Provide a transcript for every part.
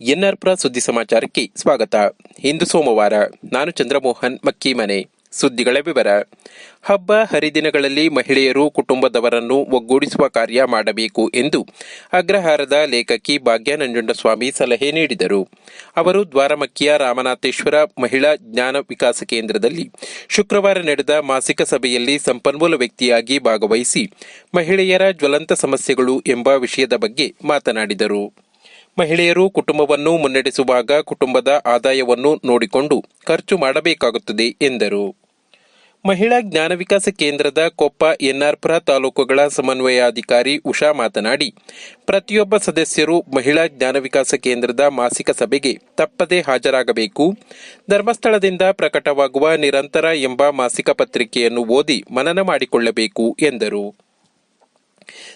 ಎನ್ಆರ್ಪುರ ಸುದ್ದಿ ಸಮಾಚಾರಕ್ಕೆ ಸ್ವಾಗತ. ಇಂದು ಸೋಮವಾರ ನಾನು ಚಂದ್ರಮೋಹನ್ ಮಕ್ಕೀಮನೆ. ಸುದ್ದಿಗಳ ವಿವರ. ಹಬ್ಬ ಹರಿದಿನಗಳಲ್ಲಿ ಮಹಿಳೆಯರು ಕುಟುಂಬದವರನ್ನು ಒಗ್ಗೂಡಿಸುವ ಕಾರ್ಯ ಮಾಡಬೇಕು ಎಂದು ಅಗ್ರಹಾರದ ಲೇಖಕಿ ಭಾಗ್ಯ ನಂಜುಂಡಸ್ವಾಮಿ ಸಲಹೆ ನೀಡಿದರು. ಅವರು ದ್ವಾರಮಕ್ಕಿಯ ರಾಮನಾಥೇಶ್ವರ ಮಹಿಳಾ ಜ್ಞಾನ ವಿಕಾಸ ಕೇಂದ್ರದಲ್ಲಿ ಶುಕ್ರವಾರ ನಡೆದ ಮಾಸಿಕ ಸಭೆಯಲ್ಲಿ ಸಂಪನ್ಮೂಲ ವ್ಯಕ್ತಿಯಾಗಿ ಭಾಗವಹಿಸಿ ಮಹಿಳೆಯರ ಜ್ವಲಂತ ಸಮಸ್ಯೆಗಳು ಎಂಬ ವಿಷಯದ ಬಗ್ಗೆ ಮಾತನಾಡಿದರು. ಮಹಿಳೆಯರು ಕುಟುಂಬವನ್ನು ಮುನ್ನಡೆಸುವಾಗ ಕುಟುಂಬದ ಆದಾಯವನ್ನು ನೋಡಿಕೊಂಡು ಖರ್ಚು ಮಾಡಬೇಕಾಗುತ್ತದೆ ಎಂದರು. ಮಹಿಳಾ ಜ್ಞಾನ ವಿಕಾಸ ಕೇಂದ್ರದ ಕೊಪ್ಪ ಎನ್ಆರ್ಪುರ ತಾಲೂಕುಗಳ ಸಮನ್ವಯಾಧಿಕಾರಿ ಉಷಾ ಮಾತನಾಡಿ, ಪ್ರತಿಯೊಬ್ಬ ಸದಸ್ಯರು ಮಹಿಳಾ ಜ್ಞಾನ ವಿಕಾಸ ಕೇಂದ್ರದ ಮಾಸಿಕ ಸಭೆಗೆ ತಪ್ಪದೇ ಹಾಜರಾಗಬೇಕು, ಧರ್ಮಸ್ಥಳದಿಂದ ಪ್ರಕಟವಾಗುವ ನಿರಂತರ ಎಂಬ ಮಾಸಿಕ ಪತ್ರಿಕೆಯನ್ನು ಓದಿ ಮನನ ಮಾಡಿಕೊಳ್ಳಬೇಕು ಎಂದರು.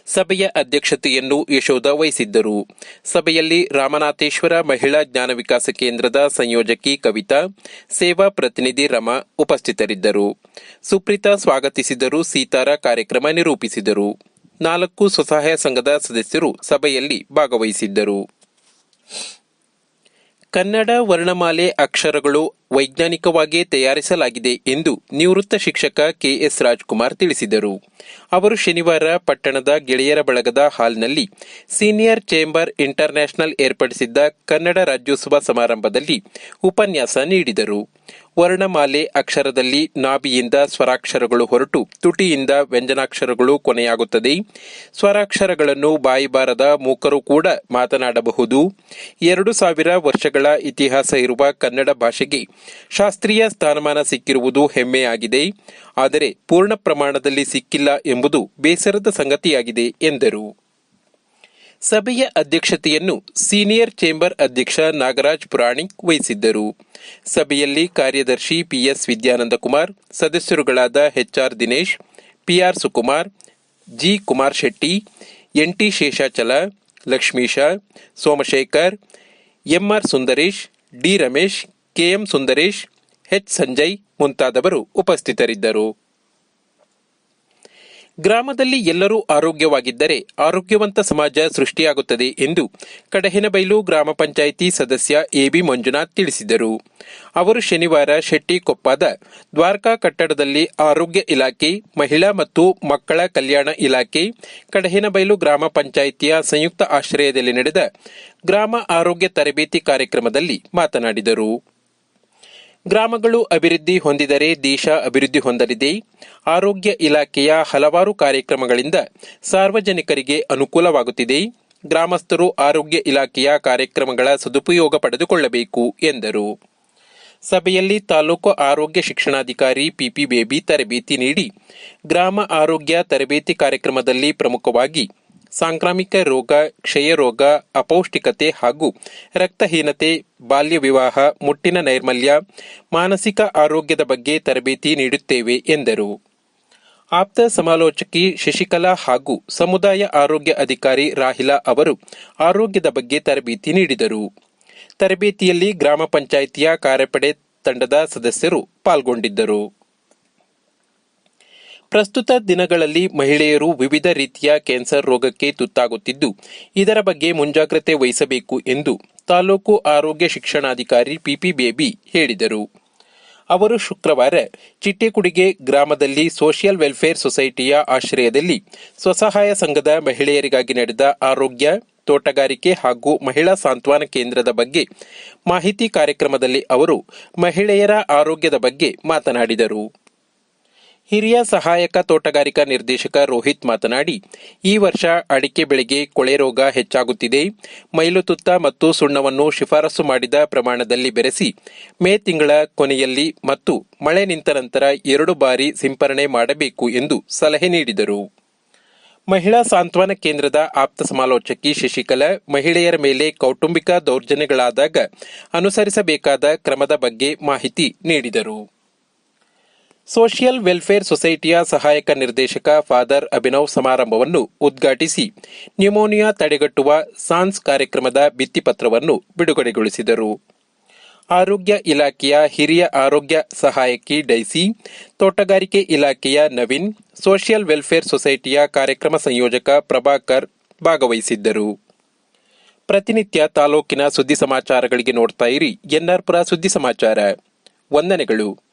ಸಭೆಯ ಅಧ್ಯಕ್ಷತೆಯನ್ನು ಯಶೋಧ ವಹಿಸಿದ್ದರು. ಸಭೆಯಲ್ಲಿ ರಾಮನಾಥೇಶ್ವರ ಮಹಿಳಾ ಜ್ಞಾನ ವಿಕಾಸ ಕೇಂದ್ರದ ಸಂಯೋಜಕಿ ಕವಿತಾ, ಸೇವಾ ಪ್ರತಿನಿಧಿ ರಮಾ ಉಪಸ್ಥಿತರಿದ್ದರು. ಸುಪ್ರೀತಾ ಸ್ವಾಗತಿಸಿದರು ಸೀತಾರ ಕಾರ್ಯಕ್ರಮ ನಿರೂಪಿಸಿದರು. ನಾಲ್ಕು ಸ್ವಸಹಾಯ ಸಂಘದ ಸದಸ್ಯರು ಸಭೆಯಲ್ಲಿ ಭಾಗವಹಿಸಿದ್ದರು. ಕನ್ನಡ ವರ್ಣಮಾಲೆ ಅಕ್ಷರಗಳು ವೈಜ್ಞಾನಿಕವಾಗಿ ತಯಾರಿಸಲಾಗಿದೆ ಎಂದು ನಿವೃತ್ತ ಶಿಕ್ಷಕ ಕೆಎಸ್ ರಾಜ್ಕುಮಾರ್ ತಿಳಿಸಿದರು. ಅವರು ಶನಿವಾರ ಪಟ್ಟಣದ ಗೆಳೆಯರ ಬಳಗದ ಹಾಲ್ನಲ್ಲಿ ಸೀನಿಯರ್ ಚೇಂಬರ್ ಇಂಟರ್ನ್ಯಾಷನಲ್ ಏರ್ಪಡಿಸಿದ್ದ ಕನ್ನಡ ರಾಜ್ಯೋತ್ಸವ ಸಮಾರಂಭದಲ್ಲಿ ಉಪನ್ಯಾಸ ನೀಡಿದರು. ವರ್ಣಮಾಲೆ ಅಕ್ಷರದಲ್ಲಿ ನಾಭಿಯಿಂದ ಸ್ವರಾಕ್ಷರಗಳು ಹೊರಟು, ತುಟಿಯಿಂದ ವ್ಯಂಜನಾಕ್ಷರಗಳು ಕೊನೆಯಾಗುತ್ತದೆ. ಸ್ವರಾಕ್ಷರಗಳನ್ನು ಬಾಯಿಬಾರದ ಮೂಕರು ಕೂಡ ಮಾತನಾಡಬಹುದು. ಎರಡು ಸಾವಿರ ವರ್ಷಗಳ ಇತಿಹಾಸ ಇರುವ ಕನ್ನಡ ಭಾಷೆಗೆ ಶಾಸ್ತ್ರೀಯ ಸ್ಥಾನಮಾನ ಸಿಕ್ಕಿರುವುದು ಹೆಮ್ಮೆಯಾಗಿದೆ. ಆದರೆ ಪೂರ್ಣ ಪ್ರಮಾಣದಲ್ಲಿ ಸಿಕ್ಕಿಲ್ಲ ಎಂಬುದು ಬೇಸರದ ಸಂಗತಿಯಾಗಿದೆ, ಎಂದರು. ಸಭೆಯ ಅಧ್ಯಕ್ಷತೆಯನ್ನು ಸೀನಿಯರ್ ಚೇಂಬರ್ ಅಧ್ಯಕ್ಷ ನಾಗರಾಜ್ ಪುರಾಣಿಕ್ ವಹಿಸಿದ್ದರು. ಸಭೆಯಲ್ಲಿ ಕಾರ್ಯದರ್ಶಿ PS Vidyananda Kumar, ಸದಸ್ಯರುಗಳಾದ HR Dinesh PR Sukumar, G Kumar Shetty NT Sheshachala Lakshmisha Somashekar MR Sundaresh, D Ramesh KM Sundaresh, H Sanjay ಮುಂತಾದವರು ಉಪಸ್ಥಿತರಿದ್ದರು. ಗ್ರಾಮದಲ್ಲಿ ಎಲ್ಲರೂ ಆರೋಗ್ಯವಾಗಿದ್ದರೆ ಆರೋಗ್ಯವಂತ ಸಮಾಜ ಸೃಷ್ಟಿಯಾಗುತ್ತದೆ ಎಂದು ಕಡಹಿನಬೈಲು ಗ್ರಾಮ ಪಂಚಾಯಿತಿ ಸದಸ್ಯ ಎಬಿ ಮಂಜುನಾಥ್ ತಿಳಿಸಿದರು. ಅವರು ಶನಿವಾರ ಶೆಟ್ಟಿಕೊಪ್ಪದ ದ್ವಾರಕಾ ಕಟ್ಟಡದಲ್ಲಿ ಆರೋಗ್ಯ ಇಲಾಖೆ, ಮಹಿಳಾ ಮತ್ತು ಮಕ್ಕಳ ಕಲ್ಯಾಣ ಇಲಾಖೆ, ಕಡಹಿನಬೈಲು ಗ್ರಾಮ ಪಂಚಾಯಿತಿಯ ಸಂಯುಕ್ತ ಆಶ್ರಯದಲ್ಲಿ ನಡೆದ ಗ್ರಾಮ ಆರೋಗ್ಯ ತರಬೇತಿ ಕಾರ್ಯಕ್ರಮದಲ್ಲಿ ಮಾತನಾಡಿದರು. ಗ್ರಾಮಗಳು ಅಭಿವೃದ್ಧಿ ಹೊಂದಿದರೆ ದೇಶ ಅಭಿವೃದ್ಧಿ ಹೊಂದಲಿದೆ. ಆರೋಗ್ಯ ಇಲಾಖೆಯ ಹಲವಾರು ಕಾರ್ಯಕ್ರಮಗಳಿಂದ ಸಾರ್ವಜನಿಕರಿಗೆ ಅನುಕೂಲವಾಗುತ್ತಿದೆ. ಗ್ರಾಮಸ್ಥರು ಆರೋಗ್ಯ ಇಲಾಖೆಯ ಕಾರ್ಯಕ್ರಮಗಳ ಸದುಪಯೋಗ ಪಡೆದುಕೊಳ್ಳಬೇಕು, ಎಂದರು. ಸಭೆಯಲ್ಲಿ ತಾಲೂಕು ಆರೋಗ್ಯ ಶಿಕ್ಷಣಾಧಿಕಾರಿ ಪಿಪಿ ಬೇಬಿ ತರಬೇತಿ ನೀಡಿ ಗ್ರಾಮ ಆರೋಗ್ಯ ತರಬೇತಿ ಕಾರ್ಯಕ್ರಮದಲ್ಲಿ ಪ್ರಮುಖವಾಗಿ ಸಾಂಕ್ರಾಮಿಕ ರೋಗ, ಕ್ಷಯರೋಗ, ಅಪೌಷ್ಟಿಕತೆ ಹಾಗೂ ರಕ್ತಹೀನತೆ ಬಾಲ್ಯ ವಿವಾಹ ಮುಟ್ಟಿನ ನೈರ್ಮಲ್ಯ, ಮಾನಸಿಕ ಆರೋಗ್ಯದ ಬಗ್ಗೆ ತರಬೇತಿ ನೀಡುತ್ತೇವೆ ಎಂದರು. ಆಪ್ತ ಸಮಾಲೋಚಕಿ ಶಶಿಕಲಾ ಹಾಗೂ ಸಮುದಾಯ ಆರೋಗ್ಯ ಅಧಿಕಾರಿ ರಾಹಿಲಾ ಅವರು ಆರೋಗ್ಯದ ಬಗ್ಗೆ ತರಬೇತಿ ನೀಡಿದರು. ತರಬೇತಿಯಲ್ಲಿ ಗ್ರಾಮ ಪಂಚಾಯಿತಿಯ ಕಾರ್ಯಪಡೆ ತಂಡದ ಸದಸ್ಯರು ಪಾಲ್ಗೊಂಡಿದ್ದರು. ಪ್ರಸ್ತುತ ದಿನಗಳಲ್ಲಿ ಮಹಿಳೆಯರು ವಿವಿಧ ರೀತಿಯ ಕ್ಯಾನ್ಸರ್ ರೋಗಕ್ಕೆ ತುತ್ತಾಗುತ್ತಿದ್ದು, ಇದರ ಬಗ್ಗೆ ಮುಂಜಾಗ್ರತೆ ವಹಿಸಬೇಕು ಎಂದು ತಾಲೂಕು ಆರೋಗ್ಯ ಶಿಕ್ಷಣಾಧಿಕಾರಿ ಪಿಪಿ ಬೇಬಿ ಹೇಳಿದರು. ಅವರು ಶುಕ್ರವಾರ ಚಿಟ್ಟೆಕುಡಿಗೆ ಗ್ರಾಮದಲ್ಲಿ ಸೋಷಿಯಲ್ ವೆಲ್ಫೇರ್ ಸೊಸೈಟಿಯ ಆಶ್ರಯದಲ್ಲಿ ಸ್ವಸಹಾಯ ಸಂಘದ ಮಹಿಳೆಯರಿಗಾಗಿ ನಡೆದ ಆರೋಗ್ಯ ತೋಟಗಾರಿಕೆ ಹಾಗೂ ಮಹಿಳಾ ಸಾಂತ್ವನ ಕೇಂದ್ರದ ಬಗ್ಗೆ ಮಾಹಿತಿ ಕಾರ್ಯಕ್ರಮದಲ್ಲಿ ಅವರು ಮಹಿಳೆಯರ ಆರೋಗ್ಯದ ಬಗ್ಗೆ ಮಾತನಾಡಿದರು. ಹಿರಿಯ ಸಹಾಯಕ ತೋಟಗಾರಿಕಾ ನಿರ್ದೇಶಕ ರೋಹಿತ್ ಮಾತನಾಡಿ, ಈ ವರ್ಷ ಅಡಿಕೆ ಬೆಳೆಗೆ ಕೊಳೆ ರೋಗ ಹೆಚ್ಚಾಗುತ್ತಿದೆ. ಮೈಲುತುತ್ತ ಮತ್ತು ಸುಣ್ಣವನ್ನು ಶಿಫಾರಸು ಮಾಡಿದ ಪ್ರಮಾಣದಲ್ಲಿ ಬೆರೆಸಿ, ಮೇ ತಿಂಗಳ ಕೊನೆಯಲ್ಲಿ ಮತ್ತು ಮಳೆ ನಿಂತ ನಂತರ ಎರಡು ಬಾರಿ ಸಿಂಪರಣೆ ಮಾಡಬೇಕು ಎಂದು ಸಲಹೆ ನೀಡಿದರು. ಮಹಿಳಾ ಸಾಂತ್ವನ ಕೇಂದ್ರದ ಆಪ್ತ ಸಮಾಲೋಚಕಿ ಶಶಿಕಲಾ, ಮಹಿಳೆಯರ ಮೇಲೆ ಕೌಟುಂಬಿಕ ದೌರ್ಜನ್ಯಗಳಾದಾಗ ಅನುಸರಿಸಬೇಕಾದ ಕ್ರಮದ ಬಗ್ಗೆ ಮಾಹಿತಿ ನೀಡಿದರು. ಸೋಷಿಯಲ್ ವೆಲ್ಫೇರ್ ಸೊಸೈಟಿಯ ಸಹಾಯಕ ನಿರ್ದೇಶಕ ಫಾದರ್ ಅಭಿನವ್ ಸಮಾರಂಭವನ್ನು ಉದ್ಘಾಟಿಸಿ ನ್ಯೂಮೋನಿಯಾ ತಡೆಗಟ್ಟುವ ಸಾನ್ಸ್ ಕಾರ್ಯಕ್ರಮದ ಭಿತ್ತಿಪತ್ರವನ್ನು ಬಿಡುಗಡೆಗೊಳಿಸಿದರು. ಆರೋಗ್ಯ ಇಲಾಖೆಯ ಹಿರಿಯ ಆರೋಗ್ಯ ಸಹಾಯಕಿ ಡೈಸಿ, ತೋಟಗಾರಿಕೆ ಇಲಾಖೆಯ ನವೀನ್, ಸೋಷಿಯಲ್ ವೆಲ್ಫೇರ್ ಸೊಸೈಟಿಯ ಕಾರ್ಯಕ್ರಮ ಸಂಯೋಜಕ ಪ್ರಭಾಕರ್ ಭಾಗವಹಿಸಿದ್ದರು. ಪ್ರತಿನಿತ್ಯ ತಾಲೂಕಿನ ಸುದ್ದಿ ಸಮಾಚಾರಗಳಿಗೆ ನೋಡ್ತಾ ಇರಿ ಎನ್ಆರ್ಪುರ ಸುದ್ದಿ ಸಮಾಚಾರ. ವಂದನೆಗಳು.